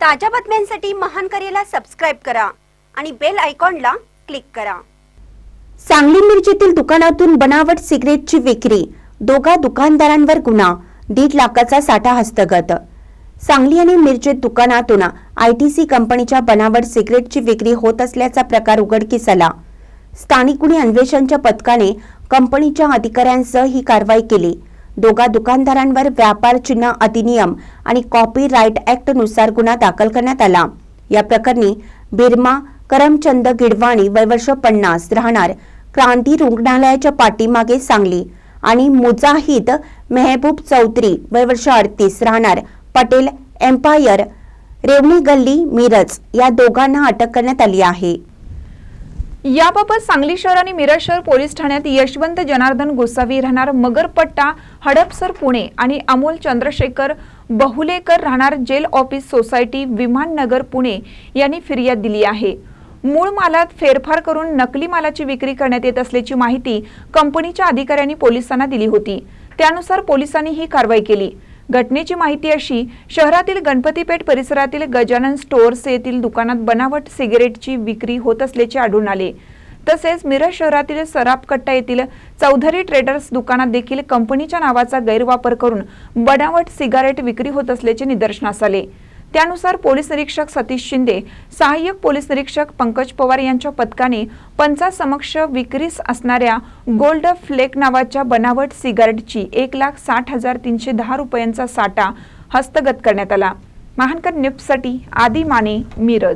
ताज्या बातम्यांसाठी महान करेला सबस्क्राईब करा आणि बेल आयकॉनला क्लिक करा. सांगली मिरजेतील दुकानातून बनावट सिगरेटची विक्री दोघा दुकानदारांवर गुन्हा दीड लाखाचा साठा हस्तगत. सांगली आणि मिरजेत दुकानातून आयटीसी कंपनीच्या बनावट सिगरेटची विक्री होत असल्याचा प्रकार उघडकीस आला स्थानिक गुन्हे अन्वेषणच्या पथकाने कंपनीच्या अधिकाऱ्यांसह ही कारवाई केली. दोघा दुकानदारांवर व्यापार चिन्ह अधिनियम आणि कॉपीराईट ऍक्टनुसार गुन्हा दाखल करण्यात आला. या प्रकरणी बिरमा करमचंद गिडवाणी वयवर्ष पन्नास राहणार. क्रांती रुग्णालयाच्या पाठीमागे सांगली आणि मुजाहिद मेहबूब चौधरी वयवर्ष अडतीस राहणार. पटेल एम्पायर रेवणी गल्ली मिरज या दोघांना अटक करण्यात आली आहे. याबाबत सांगली शहर आणि मिरज शहर पोलीस ठाण्यात यशवंत जनार्दन गोसावी राहणार मगरपट्टा हडपसर पुणे आणि अमोल चंद्रशेखर बहुलेकर राहणार jail office society Vimannagar Pune यांनी फिर्याद दिली आहे. मूळ मालात फेरफार करून नकली मालाची विक्री करण्यात येत असल्याची माहिती कंपनीच्या अधिकाऱ्यांनी पोलिसांना दिली होती. त्यानुसार पोलिसांनी ही कारवाई केली. घटनेची माहिती अशी शहरातील गणपतीपेठ परिसरातील गजानन स्टोअर्स येथील दुकानात बनावट सिगरेटची विक्री होत असल्याचे आढळून आले. तसेच मिरज शहरातील सरापकट्टा येथील चौधरी ट्रेडर्स दुकानात देखील कंपनीच्या नावाचा गैरवापर करून बनावट सिगारेट विक्री होत असल्याचे निदर्शनास आले. त्यानुसार पोलीस निरीक्षक सतीश शिंदे सहाय्यक पोलीस निरीक्षक पंकज पवार यांच्या पथकाने पंचासमक्ष विक्रीस असणाऱ्या गोल्ड फ्लेक नावाच्या बनावट सिगारेटची एक लाख साठ हजार तीनशे दहा रुपयांचा साठा हस्तगत करण्यात आला. महानकर निफ्टसाठी आदी माने मिरज.